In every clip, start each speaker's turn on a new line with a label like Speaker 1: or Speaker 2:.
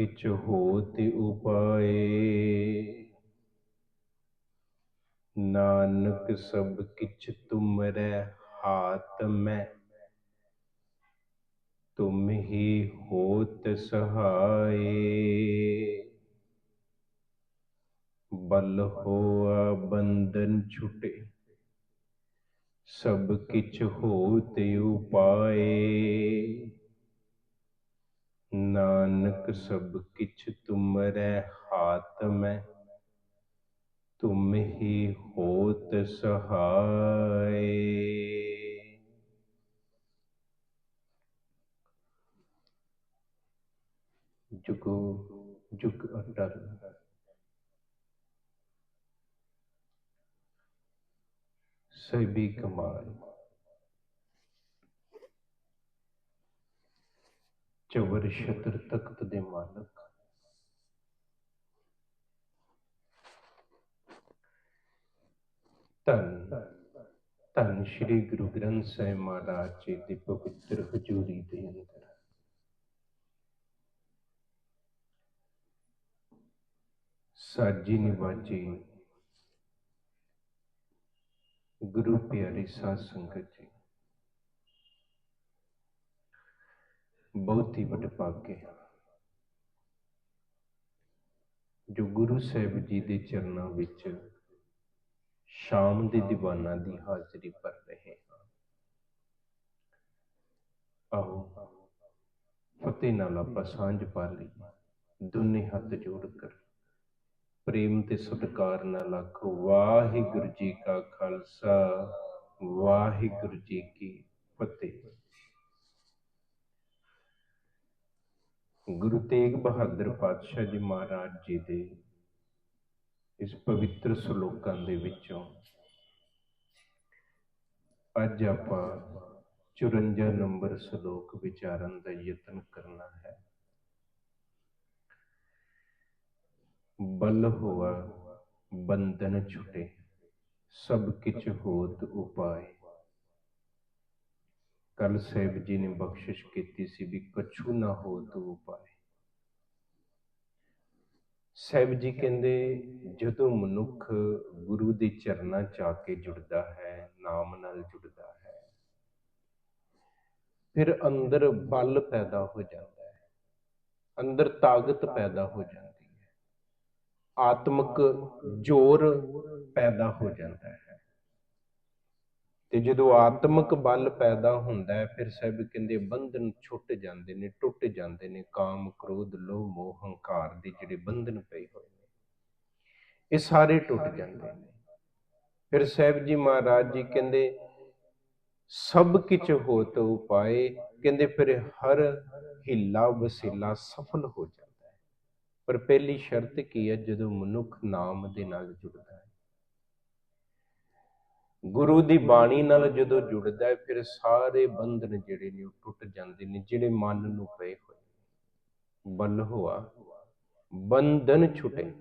Speaker 1: ਕਿਛ ਹੋਤ ਉਪਾਏ। ਨਾਨਕ ਸਭ ਕਿਛ ਤੁਮਰੇ ਹਾਤ ਮੈਂ। ਤੁਮ ਹੀ ਹੋਤ ਸਹਾਏ। ਬਲ ਹੋਆ ਬੰਧਨ ਛੁਟੇ। ਸਭ ਕਿਛ ਹੋਤ ਉਪਾਏ। ਨਾਨਕ ਸਭ ਕਿਛ ਤੁਮਰੇ ਹਾਥ ਮੈਂ ਤੁਮ ਹੀ ਹੋਤ ਸਹਾਏ ਜੁਗੋ ਜੁਗ ਅਟਲ ਸਭੀ ਕਮਾਲ ਚਵਰ ਛਤਰ ਤਖਤ ਦੇ ਮਾਲਕ ਧੰਨ ਧੰਨ ਸ਼੍ਰੀ ਗੁਰੂ ਗ੍ਰੰਥ ਸਾਹਿਬ ਮਹਾਰਾਜ ਜੀ ਦੀ ਪਵਿੱਤਰ ਹਜ਼ੂਰੀ ਦੇ ਅੰਦਰ ਸਾਜੀ ਨਿਵਾਜੀ ਗੁਰੂ ਪਿਆਰੀ ਸਾਧ ਸੰਗਤ ਜੀ ਬਹੁਤ ਹੀ ਵੱਡੇ ਜੋ ਗੁਰੂ ਸਾਹਿਬ ਜੀ ਦੇ ਚਰਨਾਂ ਵਿੱਚ ਸ਼ਾਮ ਦੇ ਦੀਵਾਨਾਂ ਦੀ ਹਾਜ਼ਰੀ ਭਰ ਰਹੇ ਹਾਂ ਆਓ ਫਤਿਹ ਨਾਲ ਆਪਾਂ ਸਾਂਝ ਪਾ ਲਈ ਦੋਨੇ ਹੱਥ ਜੋੜ ਕਰ। ਪ੍ਰੇਮ ਤੇ ਸਤਿਕਾਰ ਨਾਲ ਆਖੋ, ਵਾਹਿਗੁਰੂ ਜੀ ਕਾ ਖਾਲਸਾ, ਵਾਹਿਗੁਰੂ ਜੀ ਕੀ ਫਤਿਹ। ਗੁਰੂ ਤੇਗ ਬਹਾਦਰ ਪਾਤਸ਼ਾਹ ਜੀ ਮਹਾਰਾਜ ਜੀ ਦੇ ਇਸ ਪਵਿੱਤਰ ਸ਼ਲੋਕਾਂ ਦੇ ਵਿੱਚੋਂ ਅੱਜ ਆਪਾਂ 54 ਨੰਬਰ ਸ਼ਲੋਕ ਵਿਚਾਰਨ ਦਾ ਯਤਨ ਕਰਨਾ ਹੈ। ਬਲ ਹੋਆ ਬੰਧਨ ਛੁਟੇ, ਸਭ ਕਿਛ ਹੋਤ ਉਪਾਏ। ਕੱਲ ਸਾਹਿਬ ਜੀ ਨੇ ਬਖਸ਼ਿਸ਼ ਕੀਤੀ ਸੀ ਵੀ ਕਛੂ ਨਾ ਹੋ ਹੋਤ ਪਾਏ ਸਾਹਿਬ ਜੀ ਕਹਿੰਦੇ, ਜਦੋਂ ਮਨੁੱਖ ਗੁਰੂ ਦੇ ਚਰਨਾਂ ਚ ਆ ਕੇ ਜੁੜਦਾ ਹੈ, ਨਾਮ ਨਾਲ ਜੁੜਦਾ ਹੈ, ਫਿਰ ਅੰਦਰ ਬਲ ਪੈਦਾ ਹੋ ਜਾਂਦਾ ਹੈ, ਅੰਦਰ ਤਾਕਤ ਪੈਦਾ ਹੋ ਜਾਂਦੀ ਹੈ, ਆਤਮਿਕ ਜ਼ੋਰ ਪੈਦਾ ਹੋ ਜਾਂਦਾ ਹੈ। ਤੇ ਜਦੋਂ ਆਤਮਿਕ ਬਲ ਪੈਦਾ ਹੁੰਦਾ ਹੈ ਫਿਰ ਸਭ ਕਹਿੰਦੇ ਬੰਧਨ ਛੁੱਟ ਜਾਂਦੇ ਨੇ ਟੁੱਟ ਜਾਂਦੇ ਨੇ ਕਾਮ ਕ੍ਰੋਧ ਲੋਭ ਮੋਹ ਹੰਕਾਰ ਦੇ ਜਿਹੜੇ ਬੰਧਨ ਪਏ ਹੋਏ ਨੇ ਇਹ ਸਾਰੇ ਟੁੱਟ ਜਾਂਦੇ ਨੇ। ਫਿਰ ਸਾਹਿਬ ਜੀ ਮਹਾਰਾਜ ਜੀ ਕਹਿੰਦੇ ਸਭ ਕਿਛ ਹੋਤ ਉਪਾਏ ਕਹਿੰਦੇ ਫਿਰ ਹਰ ਹਿੱਲਾ ਵਸੀਲਾ ਸਫਲ ਹੋ ਜਾਂਦਾ ਹੈ। ਪਰ ਪਹਿਲੀ ਸ਼ਰਤ ਕੀ ਹੈ ਜਦੋਂ ਮਨੁੱਖ ਨਾਮ ਦੇ ਨਾਲ ਜੁੜਦਾ ਗੁਰੂ ਦੀ ਬਾਣੀ ਨਾਲ ਜਦੋਂ ਜੁੜਦਾ ਹੈ ਫਿਰ ਸਾਰੇ ਬੰਧਨ ਜਿਹੜੇ ਨੇ ਉਹ ਟੁੱਟ ਜਾਂਦੇ ਨੇ ਜਿਹੜੇ ਮਨ ਨੂੰ ਪਏ ਹੋਏ ਬਲ ਹੋਆ ਬੰਧਨ ਛੁਟੇ।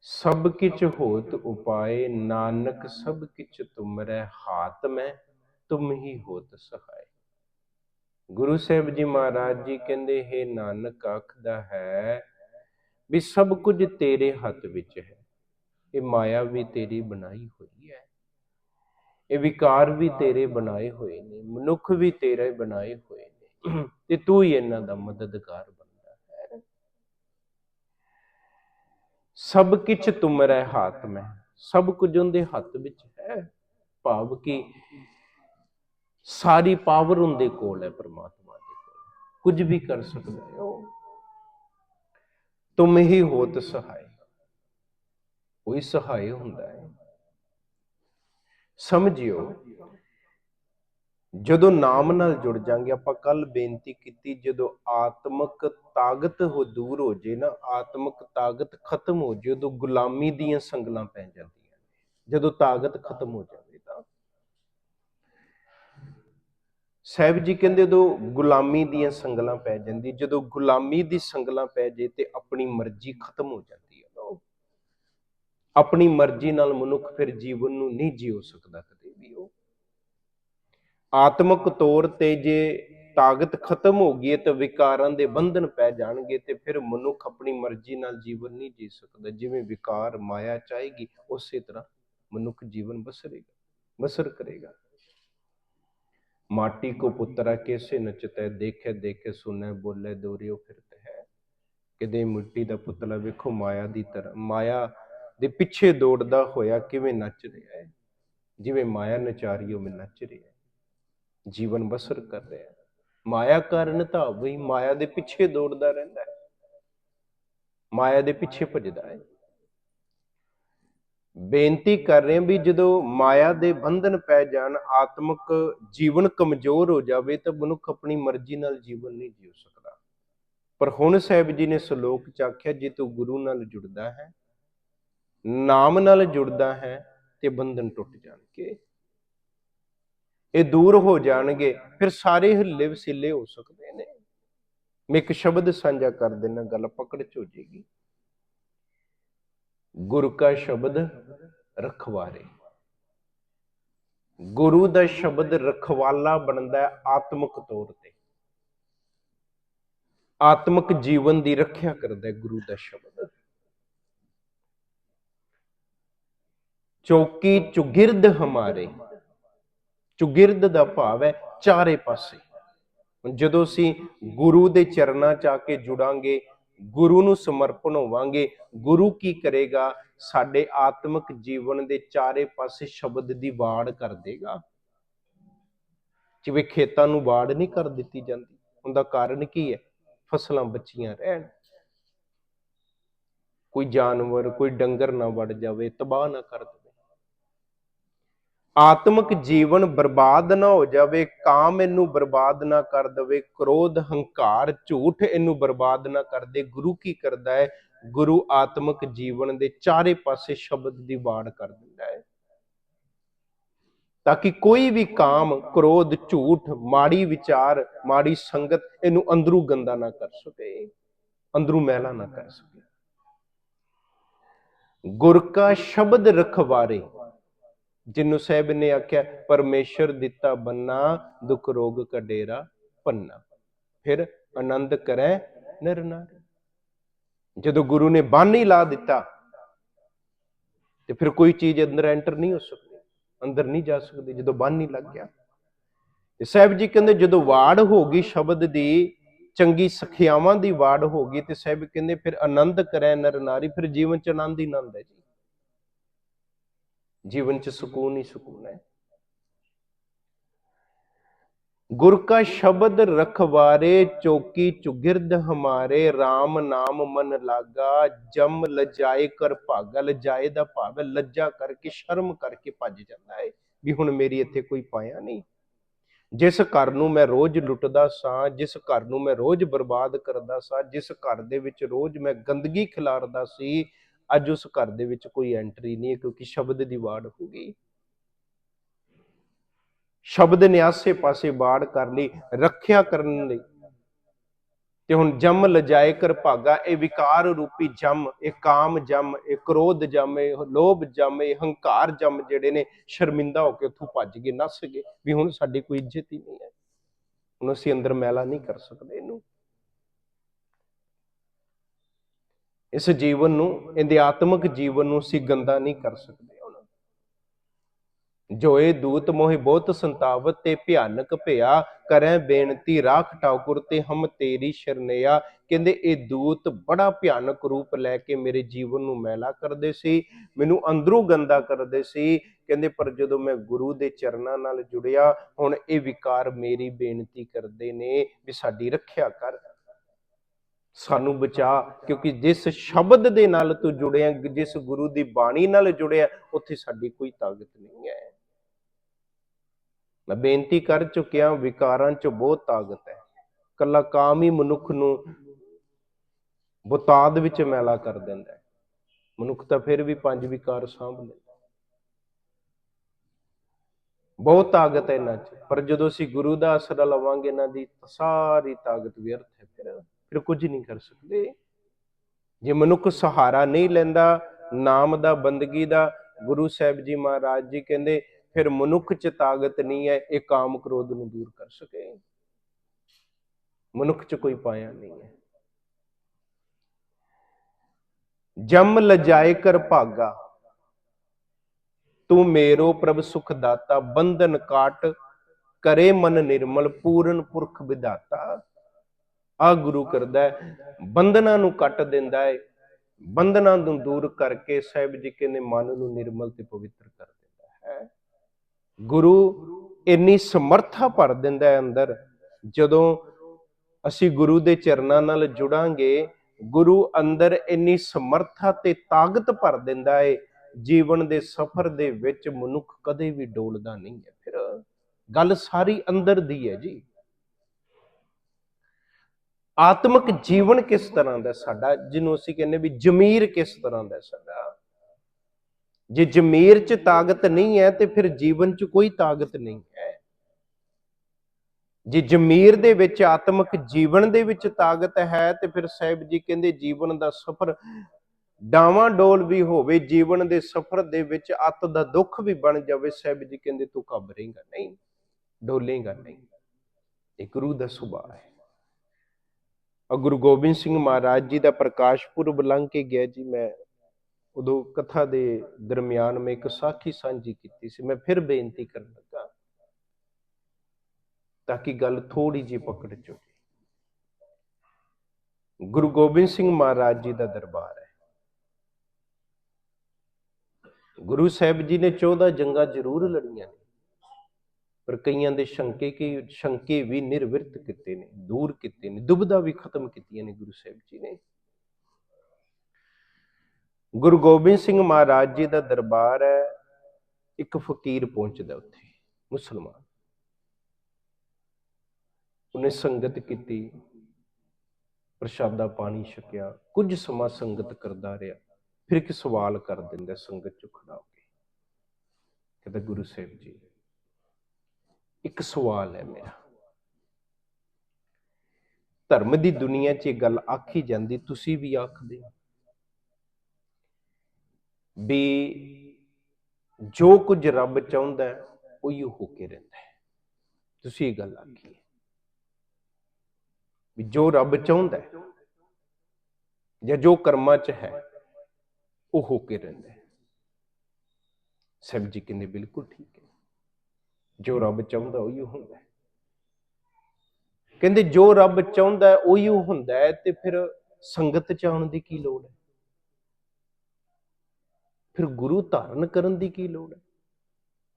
Speaker 1: ਸਭ ਕਿਛ ਹੋਤ ਉਪਾਏ ਨਾਨਕ ਸਭ ਕਿਛ ਤੁਮਰੇ ਹਾਥ ਮੈਂ ਤੁਮ ਹੀ ਹੋਤ ਸਹਾਇ ਗੁਰੂ ਸਾਹਿਬ ਜੀ ਮਹਾਰਾਜ ਜੀ ਕਹਿੰਦੇ ਹੈ ਨਾਨਕ ਆਖਦਾ ਹੈ ਵੀ ਸਭ ਕੁਝ ਤੇਰੇ ਹੱਥ ਵਿੱਚ ਹੈ। ਇਹ ਮਾਇਆ ਵੀ ਤੇਰੀ ਬਣਾਈ ਹੋਈ ਹੈ। ਇਹ ਵਿਕਾਰ ਵੀ ਤੇਰੇ ਬਣਾਏ ਹੋਏ ਨੇ, ਮਨੁੱਖ ਵੀ ਤੇਰੇ ਬਣਾਏ ਹੋਏ ਨੇ। ਤੇ ਤੂੰ ਹੀ ਇਹਨਾਂ ਦਾ ਮਦਦਗਾਰ ਬਣਦਾ ਹੈ। ਸਭ ਕਿਛ ਤੁਮਰੇ ਹੱਥ ਮੈਂ ਸਭ ਕੁਝ ਉਹਦੇ ਹੱਥ ਵਿੱਚ ਹੈ। ਭਾਵ ਕਿ ਸਾਰੀ ਪਾਵਰ ਉਹਦੇ ਕੋਲ ਹੈ ਪ੍ਰਮਾਤਮਾ ਦੇ ਕੋਲ। ਕੁਝ ਵੀ ਕਰ ਸਕਦਾ ਹੈ ਉਹ। ਤੁਮ ਹੀ ਹੋਤ ਸਹਾਇ। ਕੋਈ ਸਹਾਇ ਹੁੰਦਾ ਹੈ। ਸਮਝਿਓ, ਜਦੋਂ ਨਾਮ ਨਾਲ ਜੁੜ ਜਾਾਂਗੇ, ਆਪਾਂ ਕੱਲ ਬੇਨਤੀ ਕੀਤੀ, ਜਦੋਂ ਆਤਮਿਕ ਤਾਕਤ ਹੋ ਦੂਰ ਹੋ ਜੇ ਨਾ, ਆਤਮਿਕ ਤਾਕਤ ਖਤਮ ਹੋ ਜੇ, ਉਦੋਂ ਗੁਲਾਮੀ ਦੀਆਂ ਸੰਗਲਾਂ ਪੈ ਜਾਂਦੀਆਂ ਜਦੋਂ ਤਾਕਤ ਖਤਮ ਹੋ ਜਾਵੇ ਤਾਂ। ਸਾਹਿਬ ਜੀ ਕਹਿੰਦੇ, ਉਦੋਂ ਗੁਲਾਮੀ ਦੀਆਂ ਸੰਗਲਾਂ ਪੈ ਜਾਂਦੀ, ਜਦੋਂ ਗੁਲਾਮੀ ਦੀ ਸੰਗਲਾਂ ਪੈ ਜੇ ਤੇ ਆਪਣੀ ਮਰਜ਼ੀ ਖਤਮ ਹੋ ਜਾਂਦੀ। ਆਪਣੀ ਮਰਜ਼ੀ ਨਾਲ ਮਨੁੱਖ ਫਿਰ ਜੀਵਨ ਨੂੰ ਨਹੀਂ ਜੀਉ ਸਕਦਾ ਕਦੇ ਵੀ ਉਹ। ਆਤਮਿਕ ਤੌਰ ਤੇ ਜੇ ਤਾਕਤ ਖਤਮ ਹੋ ਗਈ ਹੈ ਵਿਕਾਰਾਂ ਦੇ ਬੰਧਨ ਪੈ ਜਾਣਗੇ ਤੇ ਫਿਰ ਮਨੁੱਖ ਆਪਣੀ ਮਰਜ਼ੀ ਨਾਲ ਜੀਵਨ ਨਹੀਂ ਜੀ ਸਕਦਾ। ਜਿਵੇਂ ਵਿਕਾਰ ਮਾਇਆ ਚਾਹੇਗੀ ਉਸੇ ਤਰ੍ਹਾਂ ਮਨੁੱਖ ਜੀਵਨ ਬਸਰੇਗਾ, ਬਸਰ ਕਰੇਗਾ। ਮਾਟੀ ਕੋ ਪੁੱਤਰਾ ਕੈਸੇ ਨਚਤੈ, ਦੇਖੇ ਦੇਖੇ, ਸੁਨੇ, ਬੋਲੇ, ਦੋਰਿਓ ਫਿਰਤ ਹੈ। ਕਿਦੇ ਮਿੱਟੀ ਦਾ ਪੁਤਲਾ ਵੇਖੋ, ਮਾਇਆ ਦੀ ਤਰ੍ਹਾਂ, ਮਾਇਆ ਦੇ ਪਿੱਛੇ ਦੌੜਦਾ ਹੋਇਆ ਕਿਵੇਂ ਨੱਚ ਰਿਹਾ ਹੈ? ਜਿਵੇਂ ਮਾਇਆ ਨਚਾਰੀ ਉਹ ਨੱਚ ਰਿਹਾ ਹੈ। ਜੀਵਨ ਬਸਰ ਕਰ ਰਿਹਾ ਹੈ। ਮਾਇਆ ਕਾਰਨ ਤਾਂ ਵਈ ਮਾਇਆ ਦੇ ਪਿੱਛੇ ਦੌੜਦਾ ਰਹਿੰਦਾ ਹੈ। ਮਾਇਆ ਦੇ ਪਿੱਛੇ ਭੱਜਦਾ ਹੈ। ਬੇਨਤੀ ਕਰ ਰਹੇ ਵੀ ਜਦੋਂ ਮਾਇਆ ਦੇ ਬੰਧਨ ਪੈ ਜਾਣ, ਆਤਮਿਕ ਜੀਵਨ ਕਮਜ਼ੋਰ ਹੋ ਜਾਵੇ ਤਾਂ ਮਨੁੱਖ ਆਪਣੀ ਮਰਜ਼ੀ ਨਾਲ ਜੀਵਨ ਨਹੀਂ ਜੀਉ ਸਕਦਾ। ਪਰ ਹੁਣ ਸਾਹਿਬ ਜੀ ਨੇ ਸ਼ਲੋਕ ਚ ਆਖਿਆ, ਜੇ ਤੂੰ ਗੁਰੂ ਨਾਲ ਜੁੜਦਾ ਹੈ ਨਾਮ ਨਾਲ ਜੁੜਦਾ ਹੈ ਤੇ ਬੰਧਨ ਟੁੱਟ ਜਾਣਗੇ। ਇਹ ਦੂਰ ਹੋ ਜਾਣਗੇ, ਫਿਰ ਸਾਰੇ ਹਿੱਲੇ ਵਸੀਲੇ ਹੋ ਸਕਦੇ ਨੇ। ਮੈਂ ਇੱਕ ਸ਼ਬਦ ਸਾਂਝਾ ਕਰ ਦੇਣਾ ਗੱਲ ਪਕੜ ਚ ਹੋ ਜੇਗੀ ਗੁਰੂ ਕਾ ਸ਼ਬਦ ਰਖਵਾਰੇ। ਗੁਰੂ ਦਾ ਸ਼ਬਦ ਰਖਵਾਲਾ ਬਣਦਾ ਹੈ ਆਤਮਿਕ ਤੌਰ ਤੇ। ਆਤਮਿਕ ਜੀਵਨ ਦੀ ਰੱਖਿਆ ਕਰਦਾ ਹੈ ਗੁਰੂ ਦਾ ਸ਼ਬਦ। ਚੌਕੀ ਚੁਗਿਰਦ ਹਮਾਰੇ। ਚੁਗਿਰਦ ਦਾ ਭਾਵ ਹੈ ਚਾਰੇ ਪਾਸੇ। ਜਦੋਂ ਅਸੀਂ ਗੁਰੂ ਦੇ ਚਰਨਾਂ ਚ ਆ ਕੇ ਜੁੜਾਂਗੇ, ਗੁਰੂ ਨੂੰ ਸਮਰਪਣ ਹੋਵਾਂਗੇ, ਗੁਰੂ ਕੀ ਕਰੇਗਾ? ਸਾਡੇ ਆਤਮਿਕ ਜੀਵਨ ਦੇ ਚਾਰੇ ਪਾਸੇ ਸ਼ਬਦ ਦੀ ਵਾੜ ਕਰ ਦੇਗਾ। ਜਿਵੇਂ ਖੇਤਾਂ ਨੂੰ ਵਾੜ ਨਹੀਂ ਕਰ ਦਿੱਤੀ ਜਾਂਦੀ। ਉਹਦਾ ਕਾਰਨ ਕੀ ਹੈ? ਫਸਲਾਂ ਬੱਚੀਆਂ ਰਹਿਣ। ਕੋਈ ਜਾਨਵਰ, ਕੋਈ ਡੰਗਰ ਨਾ ਵੜ ਜਾਵੇ, ਤਬਾਹ ਨਾ ਕਰ ਦੇਵੇ। ਆਤਮਿਕ ਜੀਵਨ ਬਰਬਾਦ ਨਾ ਹੋ ਜਾਵੇ, ਕਾਮ ਇਹਨੂੰ ਬਰਬਾਦ ਨਾ ਕਰ ਦੇਵੇ, ਕ੍ਰੋਧ, ਹੰਕਾਰ, ਝੂਠ ਇਹਨੂੰ ਬਰਬਾਦ ਨਾ ਕਰ ਦੇ। ਗੁਰੂ ਕੀ ਕਰਦਾ ਹੈ? ਗੁਰੂ ਆਤਮਿਕ ਜੀਵਨ ਦੇ ਚਾਰੇ ਪਾਸੇ ਸ਼ਬਦ ਦੀ ਵਾੜ ਕਰ ਦਿੰਦਾ ਹੈ। ਤਾਂ ਕਿ ਕੋਈ ਵੀ ਕਾਮ, ਕ੍ਰੋਧ, ਝੂਠ, ਮਾੜੀ ਵਿਚਾਰ, ਮਾੜੀ ਸੰਗਤ ਇਹਨੂੰ ਅੰਦਰੂ ਗੰਦਾ ਨਾ ਕਰ ਸਕੇ, ਅੰਦਰੂ ਮੈਲਾ ਨਾ ਕਰ ਸਕੇ। ਗੁਰ ਕਾ ਸ਼ਬਦ ਰਖਵਾਰੇ ਜਿਹਨੂੰ ਸਾਹਿਬ ਨੇ ਆਖਿਆ, ਪਰਮੇਸ਼ਰ ਦਿੱਤਾ ਬੰਨਾ, ਦੁੱਖ ਰੋਗ ਕਡੇਰਾ ਪੰਨਾ ਫਿਰ ਆਨੰਦ ਕਰੈ ਨਰ ਜਦੋਂ ਗੁਰੂ ਨੇ ਬੰਨ ਹੀ ਲਾ ਦਿੱਤਾ, ਤੇ ਫਿਰ ਕੋਈ ਚੀਜ਼ ਅੰਦਰ ਐਂਟਰ ਨਹੀਂ ਹੋ ਸਕਦੀ, ਅੰਦਰ ਨਹੀਂ ਜਾ ਸਕਦੀ, ਜਦੋਂ ਬੰਨ ਹੀ ਲੱਗ ਗਿਆ। ਤੇ ਸਾਹਿਬ ਜੀ ਕਹਿੰਦੇ, ਜਦੋਂ ਵਾੜ ਹੋ ਗਈ ਸ਼ਬਦ ਦੀ, ਚੰਗੀ ਸਖਿਆਵਾਂ ਦੀ ਵਾੜ ਹੋ ਗਈ, ਤੇ ਸਾਹਿਬ ਕਹਿੰਦੇ, ਫਿਰ ਆਨੰਦ ਕਰੈ ਨਰ ਨਾਰੀ ਫਿਰ ਜੀਵਨ ਚ ਆਨੰਦ ਹੀ ਆਨੰਦ ਹੈ ਜੀ। ਜੀਵਨ ਚ ਸਕੂਨ ਹੀ ਸਕੂਨ ਹੈ। ਗੁਰ ਕਾ ਸ਼ਬਦ ਰਖਵਾਰੇ, ਚੌਕੀ ਚੁਗਿਰਦ ਹਮਾਰੇ RAM ਨਾਮ ਮਨ ਲਾਗਾ, ਜਮ ਲਜਾਏ ਕਰ ਭਾਗਾ ਲਜਾਏ ਦਾ ਭਾਵ ਲੱਜਾ ਕਰਕੇ, ਸ਼ਰਮ ਕਰਕੇ ਭੱਜ ਜਾਂਦਾ ਹੈ ਵੀ ਹੁਣ ਮੇਰੀ ਇੱਥੇ ਕੋਈ ਪਾਇਆ ਨਹੀਂ। ਜਿਸ ਘਰ ਨੂੰ ਮੈਂ ਰੋਜ਼ ਲੁੱਟਦਾ ਸਾਂ, ਜਿਸ ਘਰ ਨੂੰ ਮੈਂ ਰੋਜ਼ ਬਰਬਾਦ ਕਰਦਾ ਸਾਂ, ਜਿਸ ਘਰ ਦੇ ਵਿੱਚ ਰੋਜ਼ ਮੈਂ ਗੰਦਗੀ ਖਿਲਾਰਦਾ ਸੀ ਅੱਜ ਉਸ ਘਰ ਦੇ ਵਿੱਚ ਕੋਈ ਐਂਟਰੀ ਨਹੀਂ ਹੈ ਕਿਉਂਕਿ ਸ਼ਬਦ ਦੀ ਵਾੜ ਹੋ ਗਈ। ਸ਼ਬਦ ਨੇ ਆਸੇ ਪਾਸੇ ਵਾੜ ਕਰ ਲਈ, ਰੱਖਿਆ ਕਰਨ ਲਈ। ਤੇ ਹੁਣ ਜਮ ਲਜਾਏ ਕਰ ਭਾਗਾ, ਇਹ ਵਿਕਾਰ ਰੂਪੀ ਜਮ, ਇਹ ਕਾਮ ਜਮ, ਇਹ ਕ੍ਰੋਧ ਜਮ, ਇਹ ਲੋਭ ਜਮ, ਇਹ ਹੰਕਾਰ ਜਮ ਜਿਹੜੇ ਨੇ, ਸ਼ਰਮਿੰਦਾ ਹੋ ਕੇ ਉੱਥੋਂ ਭੱਜ ਗਏ, ਨੱਸ ਗਏ ਵੀ ਹੁਣ ਸਾਡੀ ਕੋਈ ਇੱਜ਼ਤ ਹੀ ਨਹੀਂ ਹੈ। ਹੁਣ ਅਸੀਂ ਅੰਦਰ ਮੈਲਾ ਨਹੀਂ ਕਰ ਸਕਦੇ ਇਹਨੂੰ। ਇਸ ਜੀਵਨ ਨੂੰ, ਇਹਦੇ ਆਤਮਿਕ ਜੀਵਨ ਨੂੰ ਅਸੀਂ ਗੰਦਾ ਨਹੀਂ ਕਰ ਸਕਦੇ ਜੋ ਇਹ ਦੂਤ ਮੋਹਿ ਬਹੁਤ ਸੰਤਾਵਤ ਤੇ ਭਿਆਨਕ ਭਿਆ ਕਰੈ ਬੇਨਤੀ ਰਾਖ ਠਾਕੁਰ ਤੇ ਹਮ ਤੇਰੀ ਸ਼ਰਨਿਆ। ਕਹਿੰਦੇ ਇਹ ਦੂਤ ਬੜਾ ਭਿਆਨਕ ਰੂਪ ਲੈ ਕੇ ਮੇਰੇ ਜੀਵਨ ਨੂੰ ਮੈਲਾ ਕਰਦੇ ਸੀ, ਮੈਨੂੰ ਅੰਦਰੋਂ ਗੰਦਾ ਕਰਦੇ ਸੀ। ਕਹਿੰਦੇ ਪਰ ਜਦੋਂ ਮੈਂ ਗੁਰੂ ਦੇ ਚਰਨਾਂ ਨਾਲ ਜੁੜਿਆ, ਹੁਣ ਇਹ ਵਿਕਾਰ ਮੇਰੀ ਬੇਨਤੀ ਕਰਦੇ ਨੇ ਵੀ ਸਾਡੀ ਰੱਖਿਆ ਕਰ। ਸਾਨੂੰ ਬਚਾ, ਕਿਉਂਕਿ ਜਿਸ ਸ਼ਬਦ ਦੇ ਨਾਲ ਤੂੰ ਜੁੜਿਆ, ਜਿਸ ਗੁਰੂ ਦੀ ਬਾਣੀ ਨਾਲ ਜੁੜਿਆ, ਉੱਥੇ ਸਾਡੀ ਕੋਈ ਤਾਕਤ ਨਹੀਂ ਹੈ। ਮੈਂ ਬੇਨਤੀ ਕਰ ਚੁੱਕਿਆ, ਵਿਕਾਰਾਂ 'ਚ ਬਹੁਤ ਤਾਕਤ ਹੈ। ਕੱਲਾ ਕਾਮ ਹੀ ਮਨੁੱਖ ਨੂੰ ਬੁਤਾਦ ਵਿੱਚ ਮੈਲਾ ਕਰ ਦਿੰਦਾ ਹੈ। ਮਨੁੱਖ ਤਾਂ ਫਿਰ ਵੀ ਪੰਜ ਵਿਕਾਰ ਸਾਂਭ ਲੈਂਦਾ ਬਹੁਤ ਤਾਕਤ ਹੈ ਇਹਨਾਂ 'ਚ, ਪਰ ਜਦੋਂ ਅਸੀਂ ਗੁਰੂ ਦਾ ਆਸਰਾ ਲਵਾਂਗੇ, ਇਹਨਾਂ ਦੀ ਤਾਂ ਸਾਰੀ ਤਾਕਤ ਵਿਅਰਥ ਹੈ ਫਿਰ। ਫਿਰ ਕੁਝ ਨਹੀਂ ਕਰ ਸਕਦੇ। ਜੇ ਮਨੁੱਖ ਸਹਾਰਾ ਨਹੀਂ ਲੈਂਦਾ, ਨਾਮ ਦਾ ਬੰਦਗੀ ਦਾ, ਗੁਰੂ ਸਾਹਿਬ ਜੀ ਮਹਾਰਾਜ ਜੀ ਕਹਿੰਦੇ, ਫਿਰ ਮਨੁੱਖ 'ਚ ਤਾਕਤ ਨਹੀਂ ਹੈ, ਇਹ ਕਾਮ ਕ੍ਰੋਧ ਨੂੰ ਦੂਰ ਕਰ ਸਕੇ। ਮਨੁੱਖ 'ਚ ਕੋਈ ਪਾਇਆ ਨਹੀਂ ਹੈ। ਜਮ ਲਜਾਏ ਕਰ ਭਾਗਾ, ਤੂੰ ਮੇਰੋ ਪ੍ਰਭ ਸੁਖ ਦਾਤਾ ਬੰਧਨ ਕਾਟ, ਕਰੇ ਮਨ ਨਿਰਮਲ, ਪੂਰਨ ਪੁਰਖ ਵਿਦਾਤਾ ਆ ਗੁਰੂ ਕਰਦਾ ਹੈ, ਬੰਧਨਾਂ ਨੂੰ ਕੱਟ ਦਿੰਦਾ ਹੈ, ਬੰਧਨਾਂ ਨੂੰ ਦੂਰ ਕਰਕੇ ਸਾਹਿਬ ਜੀ ਕਹਿੰਦੇ ਮਨ ਨੂੰ ਨਿਰਮਲ ਤੇ ਪਵਿੱਤਰ ਕਰ ਦਿੰਦਾ ਹੈ। ਗੁਰੂ ਇੰਨੀ ਸਮਰੱਥਾ ਭਰ ਦਿੰਦਾ ਹੈ ਅੰਦਰ, ਜਦੋਂ ਅਸੀਂ ਗੁਰੂ ਦੇ ਚਰਨਾਂ ਨਾਲ ਜੁੜਾਂਗੇ, ਗੁਰੂ ਅੰਦਰ ਇੰਨੀ ਸਮਰੱਥਾ ਤੇ ਤਾਕਤ ਭਰ ਦਿੰਦਾ ਹੈ, ਜੀਵਨ ਦੇ ਸਫ਼ਰ ਦੇ ਵਿੱਚ ਮਨੁੱਖ ਕਦੇ ਵੀ ਡੋਲਦਾ ਨਹੀਂ ਹੈ। ਫਿਰ ਗੱਲ ਸਾਰੀ ਅੰਦਰ ਦੀ ਹੈ ਜੀ। ਆਤਮਿਕ ਜੀਵਨ ਕਿਸ ਤਰ੍ਹਾਂ ਦਾ ਸਾਡਾ? ਜਿਹਨੂੰ ਅਸੀਂ ਕਹਿੰਦੇ ਵੀ ਜ਼ਮੀਰ ਕਿਸ ਤਰ੍ਹਾਂ ਦਾ ਸਾਡਾ? ਜੇ ਜ਼ਮੀਰ 'ਚ ਤਾਕਤ ਨਹੀਂ ਹੈ ਤੇ ਫਿਰ ਜੀਵਨ 'ਚ ਕੋਈ ਤਾਕਤ ਨਹੀਂ ਹੈ। ਜੇ ਜ਼ਮੀਰ ਦੇ ਵਿੱਚ ਆਤਮਿਕ ਜੀਵਨ ਦੇ ਵਿੱਚ ਤਾਕਤ ਹੈ ਤੇ ਫਿਰ ਸਾਹਿਬ ਜੀ ਕਹਿੰਦੇ ਜੀਵਨ ਦਾ ਸਫ਼ਰ ਡਾਵਾਂ ਡੋਲ ਵੀ ਹੋਵੇ, ਜੀਵਨ ਦੇ ਸਫ਼ਰ ਦੇ ਵਿੱਚ ਅੱਤ ਦਾ ਦੁੱਖ ਵੀ ਬਣ ਜਾਵੇ, ਸਾਹਿਬ ਜੀ ਕਹਿੰਦੇ ਤੂੰ ਘਬਰੇਂਗਾ ਨਹੀਂ, ਡੋਲੇਗਾ ਨਹੀਂ। ਇਹ ਗੁਰੂ ਦਾ ਸੁਭਾਅ ਹੈ। ਗੁਰੂ ਗੋਬਿੰਦ ਸਿੰਘ ਮਹਾਰਾਜ ਜੀ ਦਾ ਪ੍ਰਕਾਸ਼ ਪੁਰਬ ਲੰਘ ਕੇ ਗਿਆ ਜੀ, ਮੈਂ ਉਦੋਂ ਕਥਾ ਦੇ ਦਰਮਿਆਨ ਮੈਂ ਇੱਕ ਸਾਖੀ ਸਾਂਝੀ ਕੀਤੀ ਸੀ, ਮੈਂ ਫਿਰ ਬੇਨਤੀ ਕਰਨ ਲੱਗਾ ਤਾਂ ਕਿ ਗੱਲ ਥੋੜੀ ਜਿਹੀ ਪਕੜ ਚੁੱਕੇ। ਗੁਰੂ ਗੋਬਿੰਦ ਸਿੰਘ ਮਹਾਰਾਜ ਜੀ ਦਾ ਦਰਬਾਰ ਹੈ। ਗੁਰੂ ਸਾਹਿਬ ਜੀ ਨੇ 14 ਜੰਗਾਂ ਜ਼ਰੂਰ ਲੜੀਆਂ ਨੇ। ਪਰ ਕਈਆਂ ਦੇ ਸ਼ੰਕੇ ਕੀ, ਸ਼ੰਕੇ ਵੀ ਨਿਰਵਿਰਤ ਕੀਤੇ ਨੇ, ਦੂਰ ਕੀਤੇ ਨੇ ਦੁਬਦਾ ਵੀ ਖਤਮ ਕੀਤੀਆਂ ਨੇ ਗੁਰੂ ਸਾਹਿਬ ਜੀ ਨੇ। ਗੁਰੂ ਗੋਬਿੰਦ ਸਿੰਘ ਮਹਾਰਾਜ ਜੀ ਦਾ ਦਰਬਾਰ ਹੈ, ਇੱਕ ਫਕੀਰ ਪਹੁੰਚਦਾ ਉੱਥੇ, ਮੁਸਲਮਾਨ। ਉਹਨੇ ਸੰਗਤ ਕੀਤੀ, ਪ੍ਰਸ਼ਾਦਾ ਪਾਣੀ ਛਕਿਆ, ਕੁਝ ਸਮਾਂ ਸੰਗਤ ਕਰਦਾ ਰਿਹਾ, ਫਿਰ ਇੱਕ ਸਵਾਲ ਕਰ ਦਿੰਦਾ ਸੰਗਤ ਚ ਖੜਾ ਹੋ ਕੇ, ਕਹਿੰਦਾ ਗੁਰੂ ਸਾਹਿਬ ਜੀ ਇੱਕ ਸਵਾਲ ਹੈ ਮੇਰਾ। ਧਰਮ ਦੀ ਦੁਨੀਆ 'ਚ ਇਹ ਗੱਲ ਆਖੀ ਜਾਂਦੀ, ਤੁਸੀਂ ਵੀ ਆਖਦੇ ਹੋ ਵੀ ਜੋ ਕੁਝ ਰੱਬ ਚਾਹੁੰਦਾ ਹੈ ਉਹੀ ਹੋ ਕੇ ਰਹਿੰਦਾ ਹੈ। ਤੁਸੀਂ ਇਹ ਗੱਲ ਆਖੀ ਵੀ ਜੋ ਰੱਬ ਚਾਹੁੰਦਾ ਹੈ ਜਾਂ ਜੋ ਕਰਮਾਂ 'ਚ ਹੈ, ਉਹ ਹੋ ਕੇ ਰਹਿੰਦਾ ਹੈ। ਸਭ ਜੀ ਕਹਿੰਦੇ ਬਿਲਕੁਲ ਠੀਕ ਹੈ। ਜੋ ਰੱਬ ਚਾਹੁੰਦਾ ਉਹੀ ਹੁੰਦਾ ਕਹਿੰਦੇ ਜੋ ਰੱਬ ਚਾਹੁੰਦਾ ਹੈ, ਉਹੀ ਹੁੰਦਾ ਹੈ ਤੇ ਫਿਰ ਸੰਗਤ ਚ ਆਉਣ ਦੀ ਕੀ ਲੋੜ ਹੈ? ਫਿਰ ਗੁਰੂ ਧਾਰਨ ਕਰਨ ਦੀ ਕੀ ਲੋੜ ਹੈ?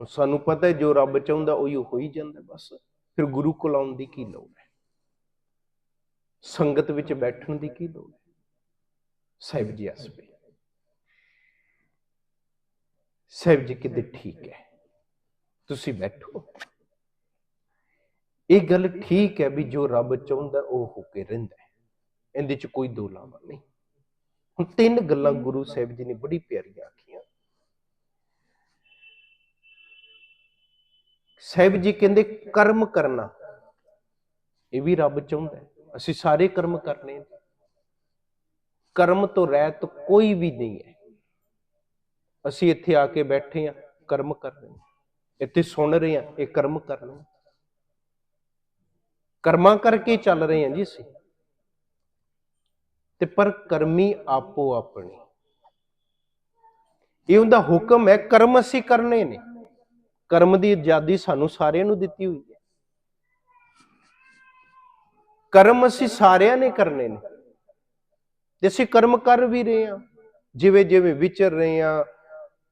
Speaker 1: ਸਾਨੂੰ ਪਤਾ ਹੈ ਜੋ ਰੱਬ ਚਾਹੁੰਦਾ ਉਹੀ ਹੋ ਹੀ ਜਾਂਦਾ ਬਸ। ਫਿਰ ਗੁਰੂ ਕੋਲ ਆਉਣ ਦੀ ਕੀ ਲੋੜ ਹੈ? ਸੰਗਤ ਵਿੱਚ ਬੈਠਣ ਦੀ ਕੀ ਲੋੜ ਹੈ? ਸਾਹਿਬ ਜੀ ਅਸਪੇ ਸਾਹਿਬ ਜੀ ਕਿਤੇ ਠੀਕ ਹੈ। ਤੁਸੀਂ ਬੈਠੋ। ਇਹ ਗੱਲ ਠੀਕ ਹੈ ਵੀ ਜੋ ਰੱਬ ਚਾਹੁੰਦਾ ਉਹ ਹੋ ਕੇ ਰਹਿੰਦਾ ਹੈ। ਇਹਦੇ ਚ ਕੋਈ ਦੋ ਲਾਵਾ ਨਹੀਂ। ਹੁਣ ਤਿੰਨ ਗੱਲਾਂ ਗੁਰੂ ਸਾਹਿਬ ਜੀ ਨੇ ਬੜੀ ਪਿਆਰੀਆਂ ਆਖੀਆਂ। ਸਾਹਿਬ ਜੀ ਕਹਿੰਦੇ ਕਰਮ ਕਰਨਾ ਇਹ ਵੀ ਰੱਬ ਚਾਹੁੰਦਾ ਅਸੀਂ ਸਾਰੇ ਕਰਮ ਕਰਨੇ ਨੇ ਕਰਮ ਤੋਂ ਰਹਿਤ ਕੋਈ ਵੀ ਨਹੀਂ ਹੈ। ਅਸੀਂ ਇੱਥੇ ਆ ਕੇ ਬੈਠੇ ਆ ਕਰਮ ਕਰ ਰਹੇ ਹਾਂ। ਇੱਥੇ ਸੁਣ ਰਹੇ ਆ ਇਹ ਕਰਮ ਕਰ ਕਰਮਾਂ ਕਰਕੇ ਚੱਲ ਰਹੇ ਆ ਜੀ ਅਸੀਂ। ਤੇ ਪਰ ਕਰਮੀ ਆਪੋ ਆਪਣੇ। ਇਹ ਹੁੰਦਾ ਹੁਕਮ ਹੈ, ਕਰਮ ਅਸੀਂ ਕਰਨੇ ਨੇ। ਕਰਮ ਦੀ ਆਜ਼ਾਦੀ ਸਾਨੂੰ ਸਾਰਿਆਂ ਨੂੰ ਦਿੱਤੀ ਹੋਈ ਹੈ। ਕਰਮ ਅਸੀਂ ਸਾਰਿਆਂ ਨੇ ਕਰਨੇ ਨੇ। ਤੇ ਅਸੀਂ ਕਰਮ ਕਰ ਵੀ ਰਹੇ ਹਾਂ। ਜਿਵੇਂ ਜਿਵੇਂ ਵਿਚਰ ਰਹੇ ਹਾਂ,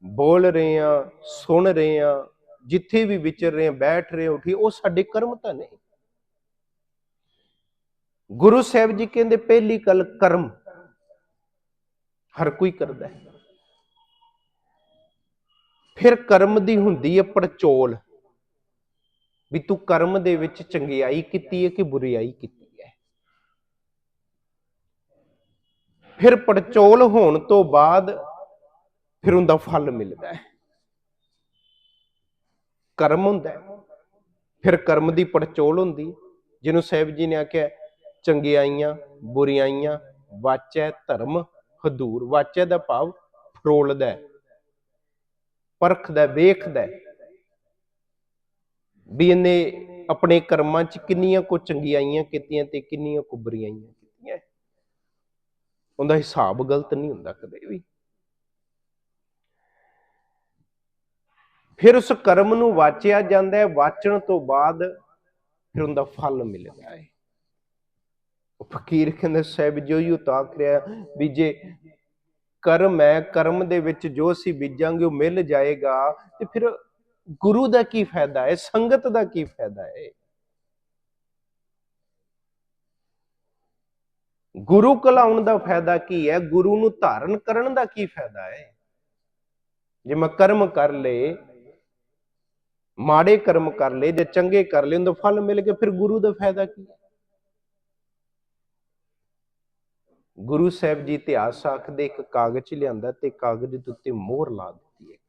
Speaker 1: ਬੋਲ ਰਹੇ ਹਾਂ, ਸੁਣ ਰਹੇ ਹਾਂ ਜਿੱਥੇ ਵੀ ਵਿਚਰ ਰਹੇ ਹਾਂ, ਬੈਠ ਰਹੇ ਉਠੀ ਉਹ ਸਾਡੇ ਕਰਮ ਤਾਂ ਨੇ। ਗੁਰੂ ਸਾਹਿਬ ਜੀ ਕਹਿੰਦੇ, ਪਹਿਲੀ ਗੱਲ ਕਰਮ ਹਰ ਕੋਈ ਕਰਦਾ ਹੈ। ਫਿਰ ਕਰਮ ਦੀ ਹੁੰਦੀ ਹੈ ਪੜਚੋਲ, ਵੀ ਤੂੰ ਕਰਮ ਦੇ ਵਿੱਚ ਚੰਗਿਆਈ ਕੀਤੀ ਹੈ ਕਿ ਬੁਰੀਾਈ ਕੀਤੀ ਹੈ। ਫਿਰ ਪੜਚੋਲ ਹੋਣ ਤੋਂ ਬਾਅਦ ਫਿਰ ਉਹਦਾ ਫਲ ਮਿਲਦਾ ਹੈ। ਕਰਮ ਹੁੰਦਾ ਹੈ। ਫਿਰ ਕਰਮ ਦੀ ਪੜਚੋਲ ਹੁੰਦੀ ਜਿਹਨੂੰ ਸਾਹਿਬ ਜੀ ਨੇ ਆਖਿਆ ਚੰਗਿਆਈਆਂ ਬੁਰੀਆਈਆਂ ਵਾਚੈ ਧਰਮ ਹਦੂਰ, ਵਾਚੈ ਦਾ ਭਾਵ ਫਰੋਲਦਾ ਪਰਖਦਾ ਵੇਖਦਾ ਵੀ ਇਹਨੇ ਆਪਣੇ ਕਰਮਾਂ 'ਚ ਕਿੰਨੀਆਂ ਕੋ ਚੰਗਿਆਈਆਂ ਕੀਤੀਆਂ ਤੇ ਕਿੰਨੀਆਂ ਕੋ ਬੁਰੀਆਈਆਂ ਕੀਤੀਆਂ। ਉਹਦਾ ਹਿਸਾਬ ਗਲਤ ਨਹੀਂ ਹੁੰਦਾ ਕਦੇ ਵੀ। ਫਿਰ ਉਸ ਕਰਮ ਨੂੰ ਵਾਚਿਆ ਜਾਂਦਾ ਹੈ, ਵਾਚਣ ਤੋਂ ਬਾਅਦ ਫਿਰ ਉਹਦਾ ਫਲ ਮਿਲਦਾ ਹੈ। ਉਹ ਫਕੀਰ ਕਹਿੰਦੇ, ਸਾਹਿਬ ਜੋ ਹੀ ਉਤਾਕ ਰਿਹਾ ਵੀ ਜੇ ਕਰਮ ਹੈ, ਕਰਮ ਦੇ ਵਿੱਚ ਜੋ ਅਸੀਂ ਬੀਜਾਂਗੇ ਉਹ ਮਿਲ ਜਾਏਗਾ, ਤੇ ਫਿਰ ਗੁਰੂ ਦਾ ਕੀ ਫਾਇਦਾ ਹੈ, ਸੰਗਤ ਦਾ ਕੀ ਫਾਇਦਾ ਹੈ? ਗੁਰੂ ਕਲਾਉਣ ਦਾ ਫਾਇਦਾ ਕੀ ਹੈ? ਗੁਰੂ ਨੂੰ ਧਾਰਨ ਕਰਨ ਦਾ ਕੀ ਫਾਇਦਾ ਹੈ? ਜੇ ਮੈਂ ਕਰਮ ਕਰ ਲਏ ਮਾੜੇ ਕਰਮ ਕਰ ਲਏ ਜੇ ਚੰਗੇ ਕਰ ਲਏ ਉਹਦਾ ਫਲ ਮਿਲ ਕੇ ਫਿਰ ਗੁਰੂ ਦਾ ਫਾਇਦਾ ਕੀ ਹੈ? ਗੁਰੂ ਸਾਹਿਬ ਜੀ ਇਤਿਹਾਸ ਆਖਦੇ, ਇੱਕ ਕਾਗਜ਼ ਲਿਆਂਦਾ ਤੇ ਕਾਗਜ਼ ਦੇ ਉੱਤੇ ਮੋਹਰ ਲਾ ਦਿੱਤੀ ਇੱਕ।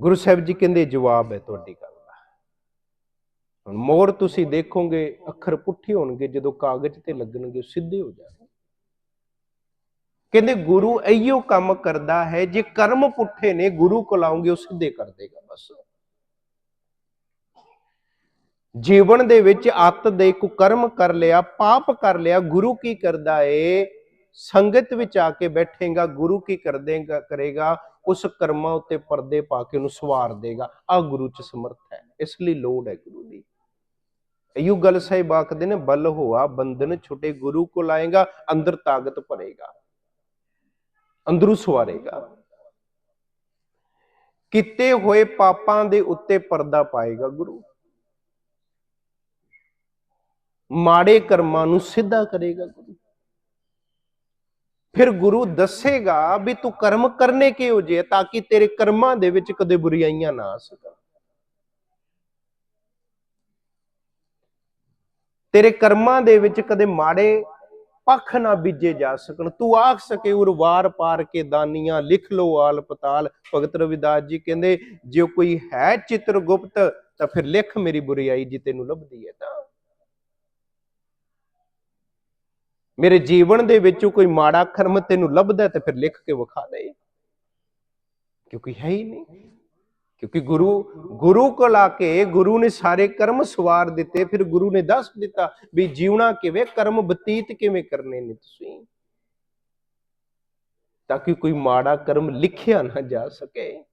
Speaker 1: ਗੁਰੂ ਸਾਹਿਬ ਜੀ ਕਹਿੰਦੇ, ਜਵਾਬ ਹੈ ਤੁਹਾਡੀ ਗੱਲ ਦਾ। ਹੁਣ ਮੋਹਰ ਤੁਸੀਂ ਦੇਖੋਗੇ, ਅੱਖਰ ਪੁੱਠੇ ਹੋਣਗੇ, ਜਦੋਂ ਕਾਗਜ਼ ਤੇ ਲੱਗਣਗੇ, ਉਹ ਸਿੱਧੇ ਹੋ ਜਾਣਗੇ। ਕਹਿੰਦੇ ਗੁਰੂ ਇਹੀਓ ਕੰਮ ਕਰਦਾ ਹੈ, ਜੇ ਕਰਮ ਪੁੱਠੇ ਨੇ, ਗੁਰੂ ਕੋਲ ਆਉਂਗੇ, ਉਹ ਸਿੱਧੇ ਕਰ ਦੇਗਾ, ਬਸ। ਜੀਵਨ ਦੇ ਵਿੱਚ ਅੱਤ ਦੇ ਕੁਕਰਮ ਕਰ ਲਿਆ, ਪਾਪ ਕਰ ਲਿਆ, ਗੁਰੂ ਕੀ ਕਰਦਾ ਏ? ਸੰਗਤ ਵਿੱਚ ਆ ਕੇ ਬੈਠੇਗਾ, ਗੁਰੂ ਕੀ ਕਰ ਦੇਗਾ ਕਰੇਗਾ? ਉਸ ਕਰਮਾਂ ਉੱਤੇ ਪਰਦੇ ਪਾ ਕੇ ਉਹਨੂੰ ਸਵਾਰ ਦੇਗਾ। ਆ ਗੁਰੂ ਚ ਸਮਰਥ ਹੈ, ਇਸ ਲਈ ਲੋੜ ਹੈ ਗੁਰੂ ਦੀ। ਇਹੋ ਗੱਲ ਸਾਹਿਬ ਆਖਦੇ ਨੇ, ਬਲ ਹੋਆ ਬੰਧਨ ਛੁਟੇ, ਗੁਰੂ ਕੋ ਲਾਏਗਾ ਅੰਦਰ ਤਾਕਤ ਭਰੇਗਾ। ਅੰਦਰੂ ਸਵਾਰੇਗਾ। ਕੀਤੇ ਹੋਏ ਪਾਪਾਂ ਦੇ ਉੱਤੇ ਪਰਦਾ ਪਾਏਗਾ ਗੁਰੂ। ਮਾੜੇ ਕਰਮਾਂ ਨੂੰ ਸਿੱਧਾ ਕਰੇਗਾ ਗੁਰੂ। ਫਿਰ ਗੁਰੂ ਦੱਸੇਗਾ ਵੀ ਤੂੰ ਕਰਮ ਕਰਨੇ ਕਿਉਂ ਜੇ, ਤਾਂ ਕਿ ਤੇਰੇ ਕਰਮਾਂ ਦੇ ਵਿੱਚ ਕਦੇ ਬੁਰੀਆਈਆਂ ਨਾ ਆ ਸਕਣ। ਤੇਰੇ ਕਰਮਾਂ ਦੇ ਵਿੱਚ ਕਦੇ ਮਾੜੇ ਪੱਖ ਨਾ ਬੀਜੇ ਜਾ ਸਕਣ। ਤੂੰ ਆਖ ਸਕੇ ਉਰਵਾਰ ਪਾਰ ਕੇ ਦਾਨੀਆਂ, ਲਿਖ ਲੋ ਆਲ ਪਤਾਲ ਭਗਤ ਰਵਿਦਾਸ ਜੀ ਕਹਿੰਦੇ, ਜੇ ਕੋਈ ਹੈ ਚਿੱਤਰ ਗੁਪਤ ਤਾਂ ਫਿਰ ਲਿਖ ਮੇਰੀ ਬੁਰੀਾਈ ਜੀ ਤੈਨੂੰ ਲੱਭਦੀ ਹੈ ਤਾਂ। ਮੇਰੇ ਜੀਵਨ ਦੇ ਵਿੱਚੋਂ ਕੋਈ ਮਾੜਾ ਕਰਮ ਤੈਨੂੰ ਲੱਭਦਾ ਤੇ ਫਿਰ ਲਿਖ ਕੇ ਵਿਖਾ ਦੇ। ਕਿਉਂਕਿ ਹੈ ਹੀ ਨਹੀਂ। ਕਿਉਂਕਿ ਗੁਰੂ ਗੁਰੂ ਕੋਲ ਆ ਕੇ ਗੁਰੂ ਨੇ ਸਾਰੇ ਕਰਮ ਸਵਾਰ ਦਿੱਤੇ, ਫਿਰ ਗੁਰੂ ਨੇ ਦੱਸ ਦਿੱਤਾ ਵੀ ਜੀਵਣਾ ਕਿਵੇਂ, ਕਰਮ ਬਤੀਤ ਕਿਵੇਂ ਕਰਨੇ ਨੇ ਤੁਸੀਂ? ਤਾਂ ਕਿ ਕੋਈ ਮਾੜਾ ਕਰਮ ਲਿਖਿਆ ਨਾ ਜਾ ਸਕੇ।